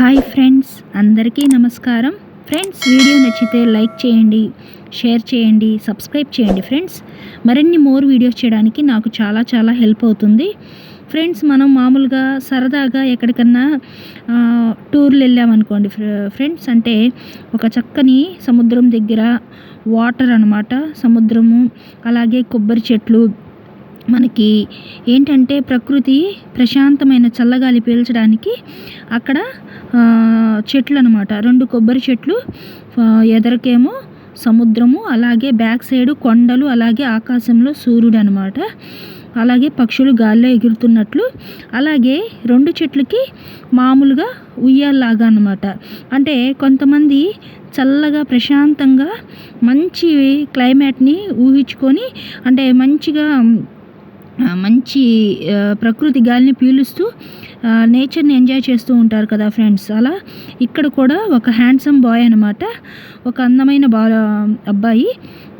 Hi friends అందరికీ నమస్కారం. Friends video నచ్చితే లైక్ చేయండి షేర్ చేయండి సబ్స్క్రైబ్ చేయండి ఫ్రెండ్స్. మరిన్ని మోర్ వీడియోస్ చేయడానికి నాకు చాలా చాలా హెల్ప్ అవుతుంది. ఫ్రెండ్స్ మనం మామూలుగా సరదాగా ఎక్కడికన్నా టూర్లు వెళ్ళామనుకోండి ఫ్రెండ్స్ అంటే ఒక చక్కని సముద్రం దగ్గర వాటర్ అన్నమాట. సముద్రము అలాగే కొబ్బరి చెట్లు మనకి ఏంటంటే ప్రకృతి ప్రశాంతమైన చల్లగాలి పీల్చడానికి అక్కడ చెట్లు అనమాట రెండు కొబ్బరి చెట్లు ఎదరకేమో సముద్రము అలాగే బ్యాక్ సైడ్ కొండలు అలాగే ఆకాశంలో సూర్యుడు అనమాట అలాగే పక్షులు గాల్లో ఎగురుతున్నట్లు. అలాగే రెండు చెట్లకి మామూలుగా ఉయ్యాల్లాగా అనమాట అంటే కొంతమంది చల్లగా ప్రశాంతంగా మంచి క్లైమేట్ని ఊహించుకొని అంటే మంచిగా మంచి ప్రకృతి గాలిని పీలుస్తూ నేచర్ని ఎంజాయ్ చేస్తూ ఉంటారు కదా ఫ్రెండ్స్. అలా ఇక్కడ కూడా ఒక హ్యాండ్సమ్ బాయ్ అనమాట ఒక అందమైన బా అబ్బాయి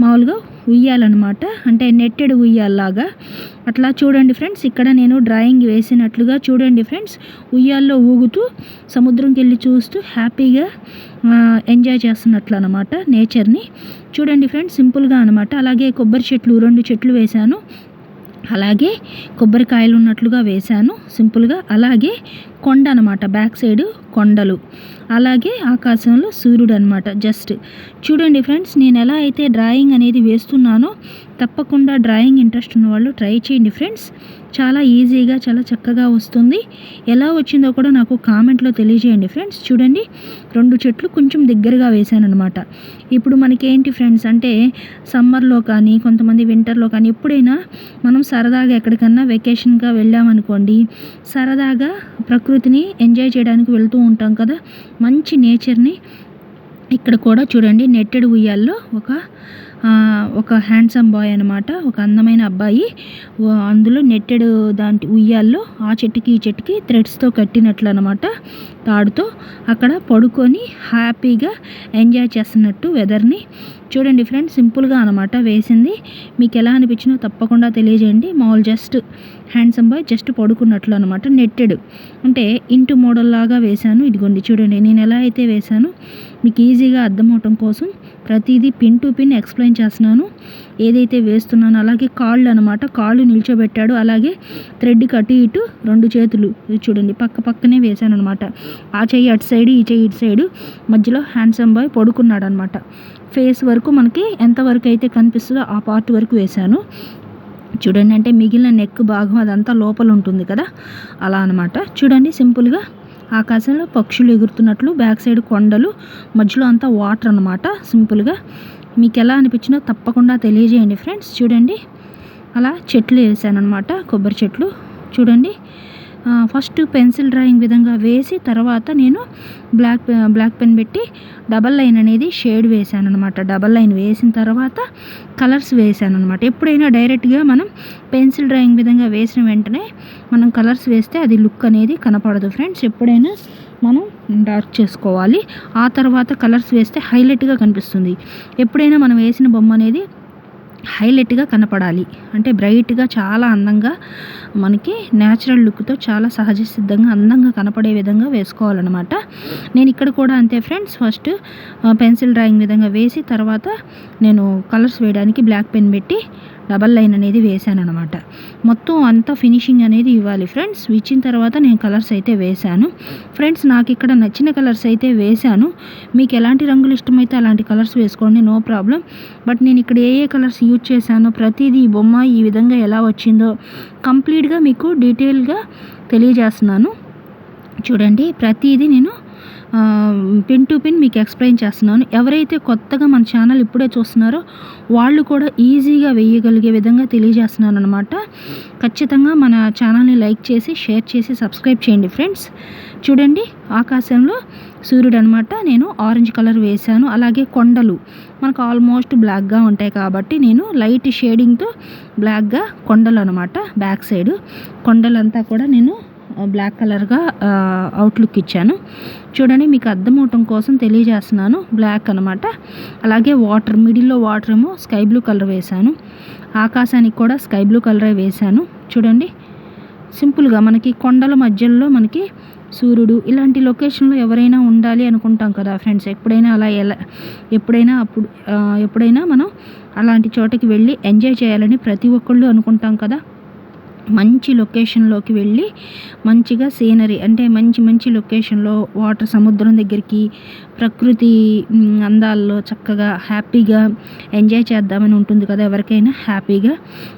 మామూలుగా ఉయ్యాలన్నమాట అంటే నెట్టెడ్ ఉయ్యాల్లాగా. అట్లా చూడండి ఫ్రెండ్స్ ఇక్కడ నేను డ్రాయింగ్ వేసినట్లుగా చూడండి ఫ్రెండ్స్ ఉయ్యాల్లో ఊగుతూ సముద్రంకి వెళ్ళి చూస్తూ హ్యాపీగా ఎంజాయ్ చేస్తున్నట్లు అనమాట నేచర్ని. చూడండి ఫ్రెండ్స్ సింపుల్గా అనమాట అలాగే కొబ్బరి చెట్లు రెండు చెట్లు వేశాను. అలాగే కొబ్బరికాయలు ఉన్నట్లుగా వేశాను సింపుల్గా అలాగే కొండ అనమాట బ్యాక్ సైడ్ కొండలు. అలాగే ఆకాశంలో సూర్యుడు అనమాట జస్ట్. చూడండి ఫ్రెండ్స్ నేను ఎలా అయితే డ్రాయింగ్ అనేది వేస్తున్నానో తప్పకుండా డ్రాయింగ్ ఇంట్రెస్ట్ ఉన్న వాళ్ళు ట్రై చేయండి ఫ్రెండ్స్. చాలా ఈజీగా చాలా చక్కగా వస్తుంది. ఎలా వచ్చిందో కూడా నాకు కామెంట్లో తెలియజేయండి ఫ్రెండ్స్. చూడండి రెండు చెట్లు కొంచెం దగ్గరగా వేశాను అనమాట ఇప్పుడు మనకేంటి ఫ్రెండ్స్ అంటే సమ్మర్లో కానీ కొంతమంది వింటర్లో కానీ ఎప్పుడైనా మనం సరదాగా ఎక్కడికన్నా వెకేషన్గా వెళ్ళామనుకోండి సరదాగా ప్రకృతిని ఎంజాయ్ చేయడానికి వెళ్తూ ఉంటాం కదా. మంచి నేచర్ని ఇక్కడ కూడా చూడండి. నెట్టెడ్ ఉయ్యాల్లో ఒక ఒక హ్యాండ్సమ్ బాయ్ అనమాట ఒక అందమైన అబ్బాయి. అందులో నెట్టెడ్ దాంట్ ఉయ్యాల్లో ఆ చెట్టుకి ఈ చెట్టుకి థ్రెడ్స్తో కట్టినట్లు అనమాట తాడుతో అక్కడ పడుకొని హ్యాపీగా ఎంజాయ్ చేస్తున్నట్టు వెదర్ని చూడండి ఫ్రెండ్స్ సింపుల్గా అనమాట వేసింది. మీకు ఎలా అనిపించినో తప్పకుండా తెలియజేయండి. మామూలు జస్ట్ హ్యాండ్సమ్ బాయ్ జస్ట్ పడుకున్నట్లు అనమాట నెట్టెడ్. అంటే ఇంటు మోడల్ లాగా వేశాను. ఇదిగోండి చూడండి నేను ఎలా అయితే వేశాను మీకు ఈజీగా అర్థమవటం కోసం ప్రతిదీ పిన్ టు పిన్ ఎక్స్ప్లెయిన్ చేస్తున్నాను. ఏదైతే వేస్తున్నానో అలాగే కాళ్ళు అనమాట కాళ్ళు నిల్చోబెట్టాడు. అలాగే థ్రెడ్కి అటు ఇటు రెండు చేతులు చూడండి పక్క పక్కనే వేశాను అనమాట ఆ చెయ్యి అటు సైడ్ ఈ చెయ్యి ఇటు సైడు మధ్యలో హ్యాండ్సమ్ బాయ్ పడుకున్నాడు అనమాట ఫేస్ వరకు మనకి ఎంతవరకు అయితే కనిపిస్తుందో ఆ పార్ట్ వరకు వేశాను. చూడండి అంటే మిగిలిన నెక్ భాగం అదంతా లోపల ఉంటుంది కదా? అలా అనమాట. చూడండి సింపుల్గా ఆకాశంలో పక్షులు ఎగురుతున్నట్లు బ్యాక్ సైడ్ కొండలు మధ్యలో అంతా వాటర్ అనమాట సింపుల్గా మీకు ఎలా అనిపించినో తప్పకుండా తెలియజేయండి ఫ్రెండ్స్. చూడండి. అలా చెట్లు వేసాను అనమాట కొబ్బరి చెట్లు. చూడండి. ఫస్ట్ పెన్సిల్ డ్రాయింగ్ విధంగా వేసి తర్వాత నేను బ్లాక్ బ్లాక్ పెన్ పెట్టి డబల్ లైన్ అనేది షేడ్ వేసాను అనమాట డబల్ లైన్ వేసిన తర్వాత కలర్స్ వేసాను అనమాట ఎప్పుడైనా డైరెక్ట్గా మనం పెన్సిల్ డ్రాయింగ్ విధంగా వేసిన వెంటనే మనం కలర్స్ వేస్తే అది లుక్ అనేది కనపడదు ఫ్రెండ్స్. ఎప్పుడైనా మనం డార్క్ చేసుకోవాలి. ఆ తర్వాత కలర్స్ వేస్తే హైలైట్గా కనిపిస్తుంది. ఎప్పుడైనా మనం వేసిన బొమ్మ అనేది హైలైట్గా కనపడాలి. అంటే బ్రైట్గా చాలా అందంగా మనకి న్యాచురల్ లుక్తో చాలా సహజ సిద్ధంగా అందంగా కనపడే విధంగా వేసుకోవాలన్నమాట. నేను ఇక్కడ కూడా అంతే ఫ్రెండ్స్. ఫస్ట్ పెన్సిల్ డ్రాయింగ్ విధంగా వేసి తర్వాత నేను కలర్స్ వేయడానికి బ్లాక్ పెన్ పెట్టి డబల్ లైన్ అనేది వేసాను అనమాట మొత్తం అంతా ఫినిషింగ్ అనేది ఇవ్వాలి ఫ్రెండ్స్. ఇచ్చిన తర్వాత నేను కలర్స్ అయితే వేశాను. ఫ్రెండ్స్ నాకు ఇక్కడ నచ్చిన కలర్స్ అయితే వేశాను. మీకు ఎలాంటి రంగులు ఇష్టమైతే అలాంటి కలర్స్ వేసుకోండి నో ప్రాబ్లం. బట్ నేను ఇక్కడ ఏ ఏ కలర్స్ యూజ్ చేశానో ప్రతిదీ ఈ బొమ్మ ఈ విధంగా ఎలా వచ్చిందో కంప్లీట్గా మీకు డీటెయిల్గా తెలియజేస్తున్నాను. చూడండి ప్రతిదీ నేను పిన్ టు పిన్ మీకు ఎక్స్ప్లెయిన్ చేస్తున్నాను. ఎవరైతే కొత్తగా మన ఛానల్ ఇప్పుడే చూస్తున్నారో వాళ్ళు కూడా ఈజీగా వేయగలిగే విధంగా తెలియజేస్తున్నాను అనమాట ఖచ్చితంగా మన ఛానల్ని లైక్ చేసి షేర్ చేసి సబ్స్క్రైబ్ చేయండి ఫ్రెండ్స్. చూడండి ఆకాశంలో సూర్యుడు అనమాట నేను ఆరెంజ్ కలర్ వేశాను. అలాగే కొండలు మనకు ఆల్మోస్ట్ బ్లాక్గా ఉంటాయి కాబట్టి నేను లైట్ షేడింగ్తో బ్లాక్గా కొండలు అనమాట బ్యాక్ సైడ్. కొండలంతా కూడా నేను బ్లాక్ కలర్గా అవుట్లుక్ ఇచ్చాను. చూడండి మీకు అర్థమవటం కోసం తెలియజేస్తున్నాను. బ్లాక్ అనమాట అలాగే వాటర్ మిడిల్లో వాటర్ ఏమో స్కై బ్లూ కలర్ వేశాను. ఆకాశానికి కూడా స్కై బ్లూ కలరే వేశాను. చూడండి సింపుల్గా మనకి కొండల మధ్యలో మనకి సూర్యుడు ఇలాంటి లొకేషన్లో ఎవరైనా ఉండాలి అనుకుంటాం కదా ఫ్రెండ్స్ ఎప్పుడైనా అలా ఎలా ఎప్పుడైనా అప్పుడు ఎప్పుడైనా మనం అలాంటి చోటకి వెళ్ళి ఎంజాయ్ చేయాలని ప్రతి ఒక్కళ్ళు అనుకుంటాం కదా. మంచి లొకేషన్లోకి వెళ్ళి మంచిగా సీనరీ అంటే మంచి మంచి లొకేషన్లో వాటర్ సముద్రం దగ్గరికి ప్రకృతి అందాల్లో చక్కగా హ్యాపీగా ఎంజాయ్ చేద్దామని ఉంటుంది కదా ఎవరికైనా హ్యాపీగా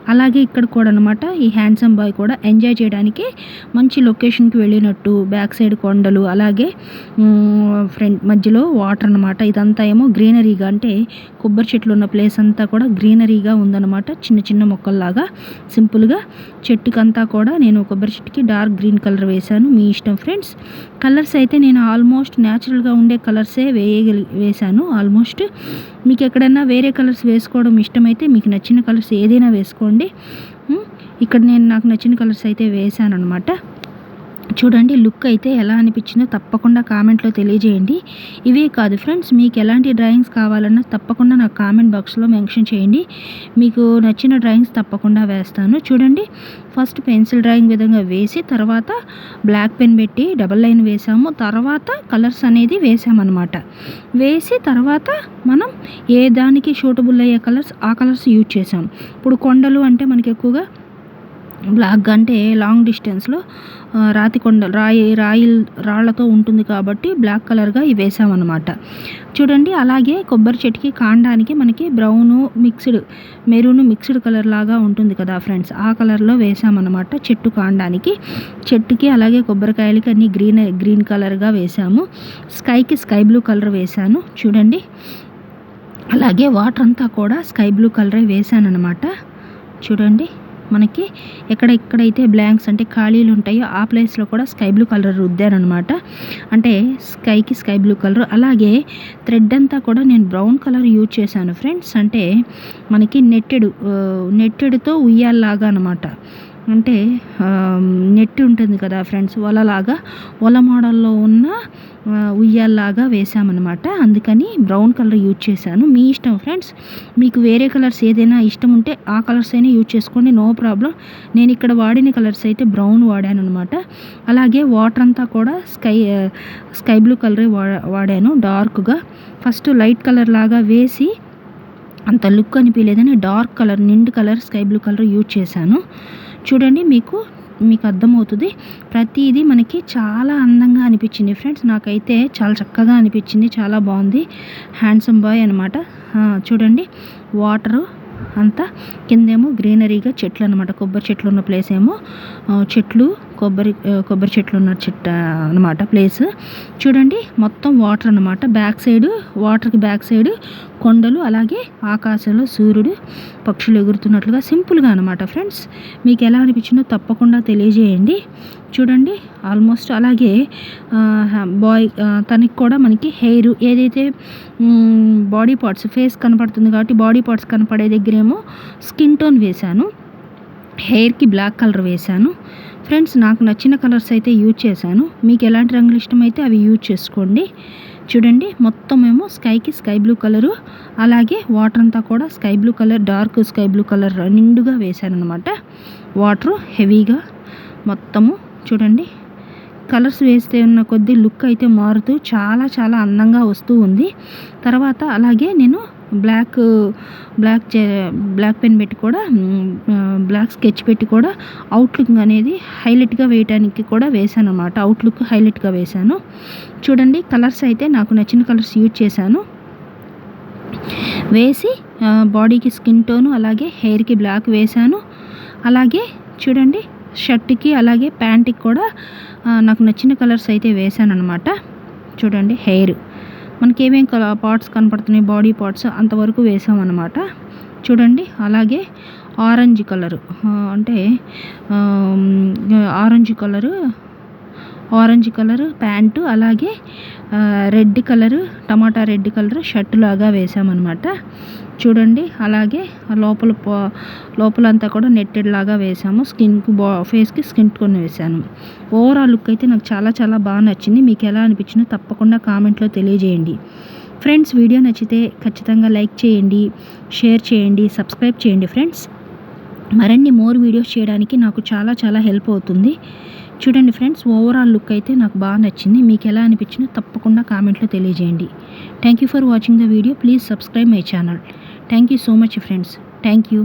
అలాగే ఇక్కడ కూడా అనమాట ఈ హ్యాండ్సమ్ బాయ్ కూడా ఎంజాయ్ చేయడానికి మంచి లొకేషన్కి వెళ్ళినట్టు బ్యాక్ సైడ్ కొండలు అలాగే ఫ్రంట్ మధ్యలో వాటర్ అనమాట ఇదంతా ఏమో గ్రీనరీగా అంటే కొబ్బరి చెట్లు ఉన్న ప్లేస్ అంతా కూడా గ్రీనరీగా ఉందన్నమాట. చిన్న చిన్న మొక్కల్లాగా సింపుల్గా చెట్టు చెట్టుకంతా కూడా నేను కొబ్బరి చెట్టుకి డార్క్ గ్రీన్ కలర్ వేశాను మీ ఇష్టం ఫ్రెండ్స్. కలర్స్ అయితే నేను ఆల్మోస్ట్ న్యాచురల్గా ఉండే కలర్సే వేయగలి వేశాను ఆల్మోస్ట్. మీకు ఎక్కడైనా వేరే కలర్స్ వేసుకోవడం ఇష్టమైతే మీకు నచ్చిన కలర్స్ ఏదైనా వేసుకోండి. ఇక్కడ నేను నాకు నచ్చిన కలర్స్ అయితే వేశాను అనమాట చూడండి లుక్ అయితే ఎలా అనిపించిందో తప్పకుండా కామెంట్లో తెలియజేయండి. ఇవే కాదు ఫ్రెండ్స్ మీకు ఎలాంటి డ్రాయింగ్స్ కావాలన్నా తప్పకుండా నాకు కామెంట్ బాక్స్లో మెన్షన్ చేయండి. మీకు నచ్చిన డ్రాయింగ్స్ తప్పకుండా వేస్తాను. చూడండి ఫస్ట్ పెన్సిల్ డ్రాయింగ్ విధంగా వేసి తర్వాత బ్లాక్ పెన్ పెట్టి డబల్ లైన్ వేసాము. తర్వాత కలర్స్ అనేది వేసామన్నమాట. వేసి తర్వాత మనం ఏ దానికి షూటబుల్ అయ్యే కలర్స్ ఆ కలర్స్ యూజ్ చేసాం. ఇప్పుడు కొండలు అంటే మనకి ఎక్కువగా బ్లాక్ అంటే లాంగ్ డిస్టెన్స్లో రాతి కొండ రాయి రాయి రాళ్ళతో ఉంటుంది కాబట్టి బ్లాక్ కలర్గా ఇవి వేసామన్నమాట. చూడండి అలాగే కొబ్బరి చెట్టుకి కాండానికి మనకి brown mixed maroon mixed colour లాగా ఉంటుంది కదా ఫ్రెండ్స్. ఆ కలర్లో వేసామన్నమాట చెట్టు కాండానికి. చెట్టుకి అలాగే కొబ్బరికాయలకి అన్ని గ్రీన్ గ్రీన్ కలర్గా వేసాము. స్కైకి స్కై బ్లూ కలర్ వేసాను. చూడండి. అలాగే వాటర్ అంతా కూడా స్కై బ్లూ కలరే వేసాను అనమాట చూడండి. మనకి ఎక్కడ ఎక్కడైతే బ్లాంక్స్ అంటే ఖాళీలు ఉంటాయో ఆ ప్లేస్లో కూడా స్కై బ్లూ కలర్ రుద్దారనమాట అంటే స్కైకి స్కై బ్లూ కలర్. అలాగే థ్రెడ్ అంతా కూడా నేను బ్రౌన్ కలర్ యూజ్ చేశాను ఫ్రెండ్స్. అంటే మనకి నెట్టెడు నెట్టెడుతో ఉయ్యాల్లాగా అనమాట అంటే నెట్ ఉంటుంది కదా ఫ్రెండ్స్ వలలాగా వల మోడల్లో ఉన్న ఉయ్యాల్లాగా వేసామన్నమాట అందుకని బ్రౌన్ కలర్ యూజ్ చేశాను. మీ ఇష్టం ఫ్రెండ్స్? మీకు వేరే కలర్స్ ఏదైనా ఇష్టం ఉంటే ఆ కలర్స్ అయినా యూజ్ చేసుకోండి. No problem. నేను ఇక్కడ వాడిన కలర్స్ అయితే బ్రౌన్ వాడాను అనమాట అలాగే వాటర్ అంతా కూడా స్కై స్కై బ్లూ కలరే వాడాను డార్క్గా. ఫస్ట్ లైట్ కలర్ లాగా వేసి అంత లుక్ అనిపించలేదని డార్క్ కలర్ నిండు colour sky blue colour use చేశాను. చూడండి మీకు మీకు అర్థమవుతుంది. ప్రతిదీ మనకి చాలా అందంగా అనిపించింది ఫ్రెండ్స్. నాకైతే చాలా చక్కగా అనిపించింది చాలా బాగుంది. హ్యాండ్సమ్ బాయ్ అనమాట చూడండి వాటరు అంతా. కిందేమో గ్రీనరీగా చెట్లు అనమాట కొబ్బరి చెట్లు ఉన్న ప్లేస్ ఏమో చెట్లు కొబ్బరి కొబ్బరి చెట్లు ఉన్న చెట్ట అనమాట ప్లేస్ చూడండి మొత్తం వాటర్ అనమాట బ్యాక్ సైడ్ వాటర్కి బ్యాక్ సైడ్ కొండలు అలాగే ఆకాశంలో సూర్యుడు పక్షులు ఎగురుతున్నట్లుగా సింపుల్గా అనమాట ఫ్రెండ్స్ మీకు ఎలా అనిపించిందో తప్పకుండా తెలియజేయండి. చూడండి ఆల్మోస్ట్ అలాగే బాయ్ తనకి కూడా మనకి హెయిర్ ఏదైతే బాడీ పార్ట్స్ ఫేస్ కనపడుతుంది కాబట్టి బాడీ పార్ట్స్ కనపడే దగ్గరేమో స్కిన్ టోన్ వేశాను. హెయిర్కి బ్లాక్ కలర్ వేశాను. ఫ్రెండ్స్ నాకు నచ్చిన కలర్స్ అయితే యూజ్ చేశాను. మీకు ఎలాంటి రంగులు ఇష్టమైతే అవి యూజ్ చేసుకోండి. చూడండి మొత్తం ఏమో స్కైకి స్కై బ్లూ కలరు. అలాగే వాటర్ అంతా కూడా sky blue colour dark sky blue colour నిండుగా వేశాను అనమాట వాటరు హెవీగా మొత్తము చూడండి కలర్స్ వేస్తే ఉన్న కొద్ది లుక్ అయితే మారుతూ చాలా చాలా అందంగా వస్తూ ఉంది. తర్వాత అలాగే నేను బ్లాక్ బ్లాక్ బ్లాక్ పెన్ పెట్టి కూడా బ్లాక్ స్కెచ్ పెట్టి కూడా అవుట్లుక్ అనేది హైలైట్గా వేయడానికి కూడా వేసాను అనమాట అవుట్లుక్ హైలైట్గా వేశాను. చూడండి కలర్స్ అయితే నాకు నచ్చిన కలర్స్ యూజ్ చేశాను. వేసి బాడీకి స్కిన్ టోను అలాగే హెయిర్కి బ్లాక్ వేశాను. అలాగే చూడండి షర్ట్కి అలాగే ప్యాంట్కి కూడా నాకు నచ్చిన కలర్స్ అయితే వేశాను అనమాట చూడండి హెయిర్. మనకి ఏమేం పార్ట్స్ కనపడుతున్నాయి బాడీ పార్ట్స్ అంతవరకు వేసామన్నమాట. చూడండి అలాగే ఆరెంజ్ కలరు. అంటే orange colour orange colour pant అలాగే red colour tomato red colour shirt లాగా వేసామన్నమాట చూడండి అలాగే లోపల లోపలంతా కూడా నెట్టెడ్ లాగా వేసాము స్కిన్కి బా ఫేస్కి స్కిన్ కొని వేసాను ఓవరాల్ లుక్ అయితే నాకు చాలా చాలా బాగా నచ్చింది. మీకు ఎలా అనిపించిందో తప్పకుండా కామెంట్లో తెలియజేయండి. ఫ్రెండ్స్ వీడియో నచ్చితే ఖచ్చితంగా లైక్ చేయండి షేర్ చేయండి సబ్స్క్రైబ్ చేయండి ఫ్రెండ్స్. మరిన్ని మోర్ వీడియోస్ చేయడానికి నాకు చాలా చాలా హెల్ప్ అవుతుంది. చూడండి ఫ్రెండ్స్ ఓవరాల్ లుక్ అయితే నాకు బాగా నచ్చింది. మీకు ఎలా అనిపించిందో తప్పకుండా కామెంట్లో తెలియజేయండి. Thank you for watching the video please subscribe my channel thank you so much friends thank you